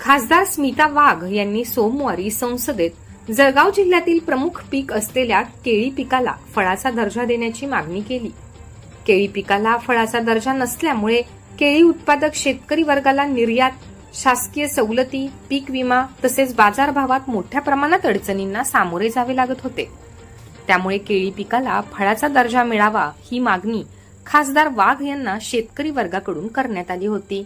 खासदार स्मिता वाघ यांनी सोमवारी संसदेत जळगाव जिल्ह्यातील प्रमुख पीक असलेल्या केळी पिकाला फळाचा दर्जा देण्याची मागणी केली. केळी पिकाला फळाचा दर्जा नसल्यामुळे केळी उत्पादक शेतकरी वर्गाला निर्यात शासकीय सवलती पीक विमा तसेच बाजारभावात मोठ्या प्रमाणात अडचणींना सामोरे जावे लागत होते. त्यामुळे केळी पिकाला फळाचा दर्जा मिळावा ही मागणी खासदार वाघ यांना शेतकरी वर्गाकडून करण्यात आली होती.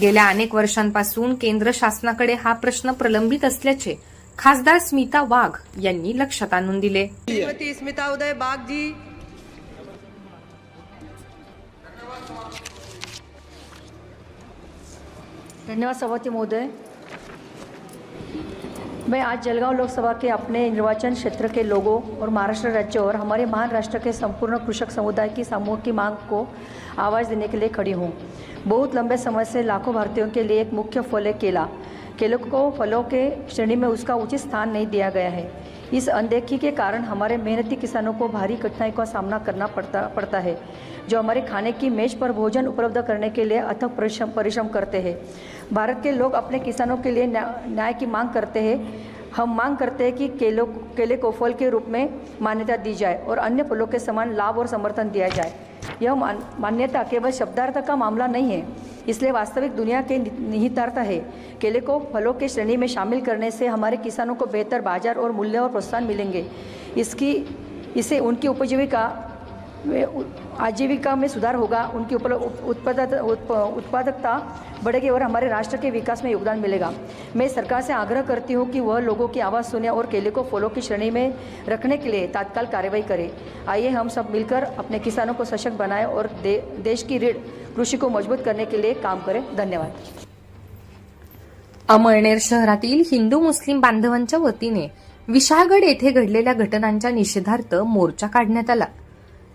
गेल्या अनेक वर्षांपासून केंद्र शासनाकडे हा प्रश्न प्रलंबित असल्याचे खासदार स्मिता वाघ यांनी लक्षात आणून दिले. श्रीमती स्मिता उदय बाग जी धन्यवाद सभापति महोदय. मैं आज जलगांव लोकसभा के अपने निर्वाचन क्षेत्र के लोगों और महाराष्ट्र राज्य और हमारे महान राष्ट्र के संपूर्ण कृषक समुदाय की समूह की मांग को आवाज़ देने के लिए खड़ी हूँ। बहुत लंबे समय से लाखों भारतीयों के लिए एक मुख्य फल है केला। केलों को फलों के श्रेणी में उसका उचित स्थान नहीं दिया गया है। इस अनदेखी के कारण हमारे मेहनती किसानों को भारी कठिनाई का सामना करना पड़ता पड़ता है, जो हमारे खाने की मेज पर भोजन उपलब्ध करने के लिए अथक परिश्रम परिश्रम करते हैं। भारत के लोग अपने किसानों के लिए न्या- न्याय की मांग करते हैं। हम मांग करते हैं कि केलों, केले को फल के रूप में मान्यता दी जाए और अन्य फलों के समान लाभ और समर्थन दिया जाए। यह मान, मान्यता केवल शब्दार्थ का मामला नहीं है इसलिए वास्तविक दुनिया के निहितार्थ है। केले को फलों के श्रेणी में शामिल करने से हमारे किसानों को बेहतर बाज़ार और मूल्य और प्रोत्साहन मिलेंगे। इसकी इसे उनकी उपजीविका आजीविका में सुधार होगा उनकी उप- उत्पादक उत्पादकता बढ़ेगी और हमारे राष्ट्र के विकास में योगदान मिलेगा। मैं सरकार से आग्रह करती हूँ कि वह लोगों की आवाज़ सुने और केले को फलों की श्रेणी में रखने के लिए तत्काल कार्रवाई करे। आइए हम सब मिलकर अपने किसानों को सशक्त बनाएं और दे, देश की ऋण कृषी को मजबूत करने के लिए काम करें। धन्यवाद। अमळनेर शहरातील हिंदू मुस्लिम बांधवांच्या वतीने विशाळगड येथे घडलेल्या घटनांच्या निषेधार्थ मोर्चा काढण्यात आला.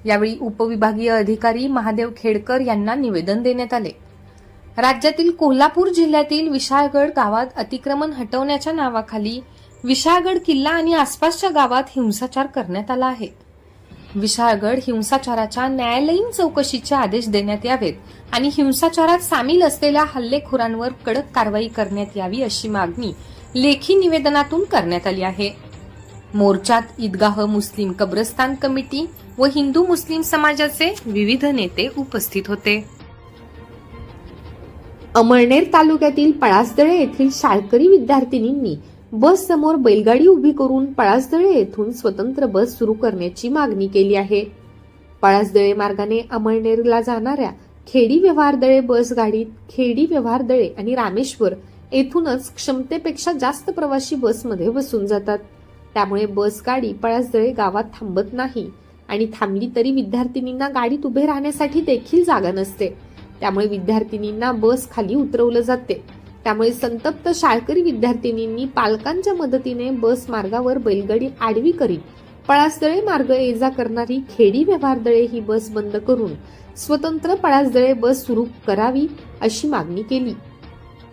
यावेळी उपविभागीय अधिकारी महादेव खेडकर यांना निवेदन देण्यात आले. राज्यातील कोल्हापूर जिल्ह्यातील विशाळगड गावात अतिक्रमण हटवण्याच्या नावाखाली विशाळगड किल्ला आणि आसपासच्या गावात हिंसाचार करण्यात आला आहे. विशाळगड हिंसाचाराच्या न्यायालयीन चौकशीचे आदेश देण्यात यावेत आणि हिंसाचारात सामील असलेल्या हल्लेखोरांवर कडक कारवाई करण्यात यावी अशी मागणी लेखी निवेदनातून करण्यात आली आहे. मोर्चात ईदगाह मुस्लिम कब्रस्तान कमिटी व हिंदू मुस्लिम समाजाचे विविध नेते उपस्थित होते. अमळनेर तालुक्यातील पळासदळे येथील शाळकरी विद्यार्थिनींनी बस समोर बैलगाडी उभी करून पळासदळे येथून स्वतंत्र बस सुरू करण्याची मागणी केली आहे. पळासदळे मार्गाने अमळनेरला जाणाऱ्या खेडी व्यवहारदळे बस गाडीत खेडी व्यवहारदळे आणि रामेश्वर येथूनच क्षमतेपेक्षा जास्त प्रवासी बसमध्ये बसून जातात. त्यामुळे बस गाडी पळासदळे गावात थांबत नाही. आणि थांबली तरी विद्यार्थिनींना गाडीत उभे राहण्यासाठी देखील जागा नसते. त्यामुळे विद्यार्थिनींना बस खाली उतरवलं जाते. त्यामुळे संतप्त शाळकरी विद्यार्थिनींनी पालकांच्या मदतीने बस मार्गावर बैलगाडी आडवी करीत पळासदळे मार्ग ये जा करणारी खेडी व्यवहारदळे ही बस बंद करून स्वतंत्र पळासदळे बस सुरू करावी अशी मागणी केली.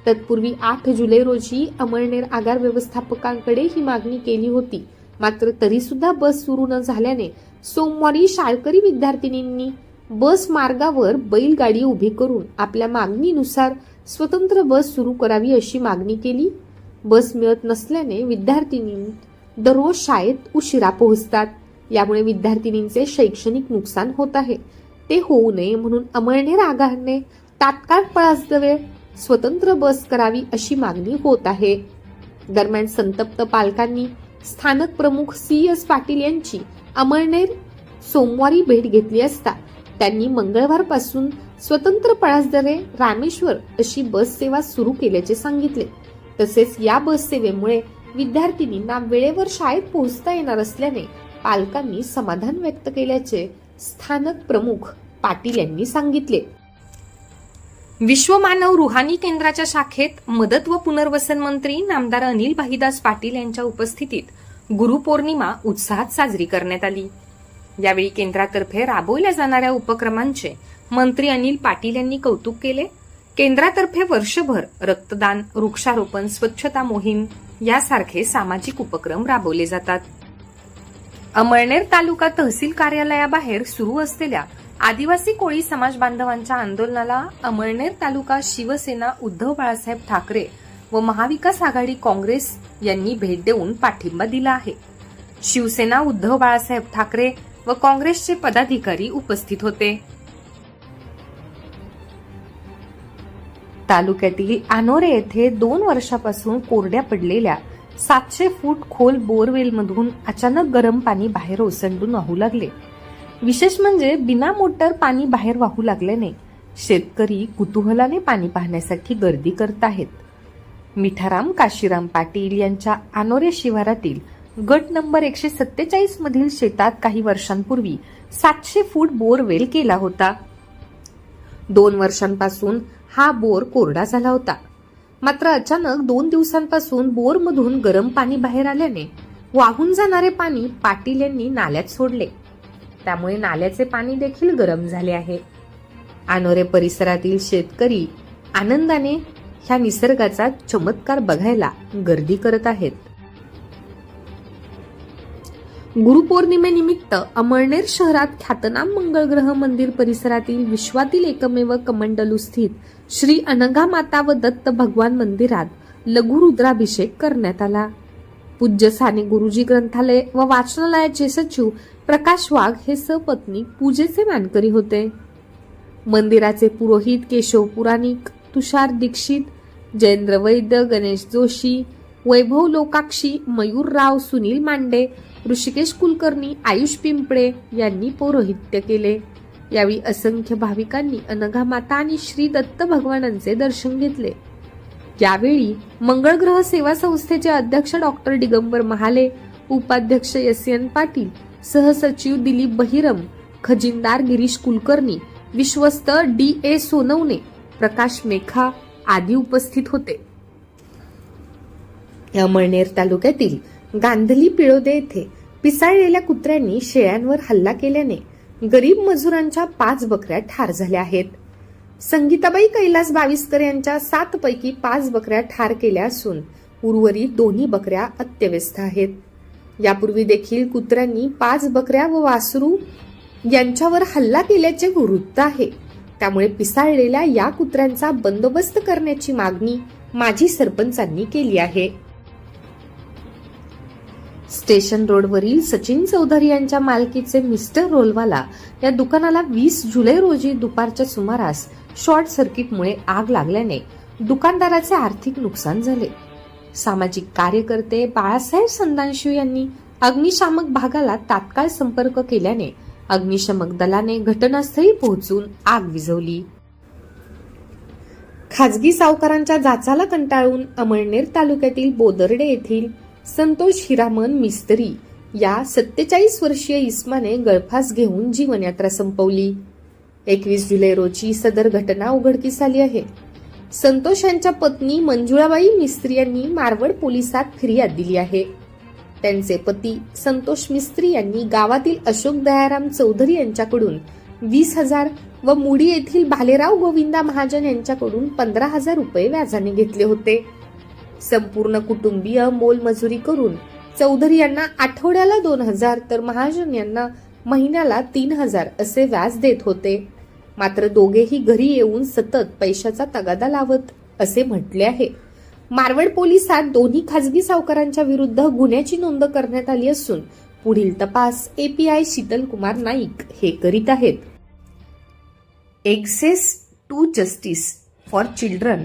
तत्पूर्वी आठ जुलै रोजी अमळनेर आगार व्यवस्थापकांकडे ही मागणी केली होती. मात्र तरी सुद्धा बस सुरू न झाल्याने सोमवारी शाळकरी विद्यार्थिनींनी बस मार्गावर बैलगाडी उभी करून आपल्या मागणीनुसार स्वतंत्र बस सुरू करावी अशी मागणी केली. बस मिळत नसल्याने विद्यार्थिनी दररोज शाळेत उशिरा पोहोचतात. यामुळे विद्यार्थिनींचे शैक्षणिक नुकसान होत आहे. ते होऊ नये म्हणून अमळने रागाने तात्काळ पळासदवे स्वतंत्र बस करावी अशी मागणी होत आहे. दरम्यान संतप्त पालकांनी स्थानक प्रमुख सी एस पाटील यांची अमळनेर सोमवारी भेट घेतली असता. त्यांनी मंगळवारपासून स्वतंत्र पळासदरे रामेश्वर अशी बस सेवा सुरू केल्याचे सांगितले. तसेच या बस सेवेमुळे विद्यार्थिनींना वेळेवर शाळेत पोहोचता येणार असल्याने पालकांनी समाधान व्यक्त केल्याचे स्थानक प्रमुख पाटील यांनी सांगितले. विश्वमानव रुहानी केंद्राच्या शाखेत मदत व पुनर्वसन मंत्री नामदार अनिल भाईदास पाटील यांच्या उपस्थितीत गुरुपौर्णिमा उत्साहात साजरी करण्यात आली. यावेळी केंद्रातर्फे राबवल्या जाणाऱ्या उपक्रमांचे मंत्री अनिल पाटील यांनी कौतुक केले. केंद्रातर्फे वर्षभर रक्तदान वृक्षारोपण स्वच्छता मोहीम यासारखे सामाजिक उपक्रम राबवले जातात. अमळनेर तालुका तहसील कार्यालयाबाहेर सुरू असलेल्या आदिवासी कोळी समाज बांधवांच्या आंदोलनाला अमळनेर तालुका शिवसेना उद्धव बाळासाहेब ठाकरे व महाविकास आघाडी काँग्रेस यांनी भेट देऊन पाठिंबा दिला आहे. शिवसेना उद्धव बाळासाहेब ठाकरे व काँग्रेसचे पदाधिकारी उपस्थित होते. तालुक्यातील आनोरे येथे दोन वर्षापासून कोरड्या पडलेल्या सातशे फूट खोल बोरवेलमधून अचानक गरम पाणी बाहेर ओसंडून वाहू लागले. विशेष म्हणजे बिना मोटर पाणी बाहेर वाहू लागल्याने शेतकरी कुतूहलाने पाणी पाहण्यासाठी गर्दी करत आहेत. मिठाराम काशीराम पाटील यांच्या आनोरे शिवारातील गट नंबर एकशे सत्तेचाळीस मधील शेतात काही वर्षांपूर्वी सातशे फूट बोरवेल केला होता. दोन वर्षांपासून हा बोर कोरडा झाला होता. मात्र अचानक दोन दिवसांपासून बोरमधून गरम पाणी बाहेर आल्याने वाहून जाणारे पाणी पाटील यांनी नाल्यात सोडले. त्यामुळे नाल्याचे पाणी देखील गरम झाले आहे. आनोरे परिसरातील शेतकरी आनंदाने ह्या निसर्गाचा चमत्कार बघायला गर्दी करत आहेत. गुरुपौर्णिमेनिमित्त अमळनेर शहरात ख्यातनाम मंगळग्रह मंदिर परिसरातील विश्वातील एकमेव कमंडलू स्थित श्री अनघा माता व दत्त भगवान मंदिरात लघुरुद्राभिषेक करण्यात आला. पूज्य साने गुरुजी ग्रंथालय व वाचनालयाचे सचिव प्रकाश वाघ हे सपत्नी पूजेचे मानकरी होते. मंदिराचे पुरोहित केशव पुराणिक तुषार दीक्षित जयेंद्र वैद्य गणेश जोशी वैभव लोकाक्षी मयूरराव सुनील मांडे ऋषिकेश कुलकर्णी आयुष पिंपळे यांनी पौरोहित्य केले. यावेळी असंख्य भाविकांनी अनघा माता आणि श्री दत्त भगवानांचे दर्शन घेतले. यावेळी मंगळग्रह सेवा संस्थेचे अध्यक्ष डॉक्टर दिगंबर महाले उपाध्यक्ष एस. एन. पाटील सहसचिव दिलीप बहिरम खजिनदार गिरीश कुलकर्णी विश्वस्त डी. ए. सोनवणे प्रकाश मेखा आदी उपस्थित होते. अमळनेर तालुक्यातील गांधली पिळोदे येथे पिसाळलेल्या कुत्र्यांनी शेळ्यांवर हल्ला केल्याने गरीब मजुरांच्या पाच बकऱ्या ठार झाल्या आहेत. संगीताबाई कैलास बाविस्कर यांच्या सात पैकी पाच बकऱ्या ठार केल्या असून उर्वरित दोन्ही बकऱ्या अत्यवस्थ आहेत. यापूर्वी देखील कुत्र्यांनी पाच बकऱ्या व वासरू यांच्यावर हल्ला केल्याचे वृत्त आहे. त्यामुळे पिसाळलेल्या या कुत्र्यांचा बंदोबस्त करण्याची मागणी माजी सरपंचांनी केली आहे. स्टेशन रोडवरील सचिन चौधरी यांच्या मालकीचे मिस्टर रोलवाला या दुकानाला वीस जुलै रोजी दुपारच्या सुमारास शॉर्ट सर्किटमुळे आग लागल्याने दुकानदाराचे आर्थिक नुकसान झाले. सामाजिक कार्यकर्ते बाळासाहेब संदानशिव यांनी अग्निशामक भागाला तात्काळ संपर्क केल्याने अग्निशमक दलाने घटनास्थळी पोहोचून आग विझवली. खाजगी सावकारांच्या जाचाला कंटाळून अमळनेर तालुक्यातील बोदर्डे येथील संतोष हिरामन मिस्त्री या सत्तेचाळीस वर्षीय इस्माने गळफास घेऊन जीवनयात्रा संपवली. एकवीस जुलै रोजी सदर घटना उघडकीस आली आहे. संतोष यांच्या पत्नी मंजुळाबाई मिस्त्री यांनी मारवड पोलिसात फिर्याद दिली आहे. त्यांचे पती संतोष मिस्त्री यांनी गावातील अशोक दयाराम चौधरी यांच्याकडून वीस हजार व मुडी येथील भालेराव गोविंदा महाजन यांच्याकडून पंधरा हजार रुपये व्याजाने घेतले होते. संपूर्ण कुटुंबीय मोलमजुरी करून चौधरी यांना आठवड्याला दोन हजार तर महाजन यांना महिन्याला तीन हजार असे व्याज देत होते. मात्र दोघेही घरी येऊन सतत पैशाचा तगादा लावत असे म्हटले आहे. मारवड पोलिसात दोन्ही खासगी सावकारांच्या विरुद्ध गुन्ह्याची नोंद करण्यात आली असून पुढील तपास एपीआय शीतल कुमार नाईक हे करीत आहेत. Access to justice for children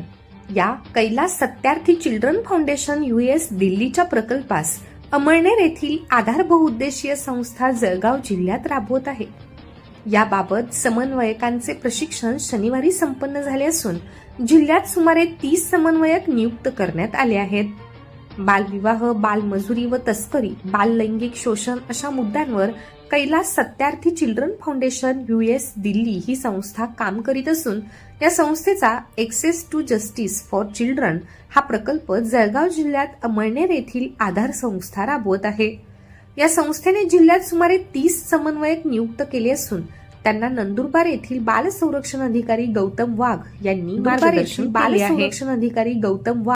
या Kailash Satyarthi children foundation US दिल्लीच्या प्रकल्पास अमळनेर येथील आधार बहुउद्देशीय संस्था जळगाव जिल्ह्यात राबवत आहे. याबाबत समन्वयकांचे प्रशिक्षण शनिवारी संपन्न झाले असून जिल्ह्यात सुमारे तीस समन्वयक नियुक्त करण्यात आले आहेत. बालविवाह बालमजुरी व तस्करी बाल लैंगिक शोषण अशा मुद्द्यांवर Kailash Satyarthi children foundation US Delhi ही संस्था काम करीत असून या संस्थेचा access to justice for children हा प्रकल्प जळगाव जिल्ह्यात अमळनेर येथील आधार संस्था राबवत आहे. या संस्थेने जिल्ह्यात सुमारे तीस समन्वयक नियुक्त केले असून त्यांना नंदुरबार येथील बाल संरक्षण अधिकारी गौतम वाघ यांनी बाल संरक्षण अधिकारी गौतम वाघ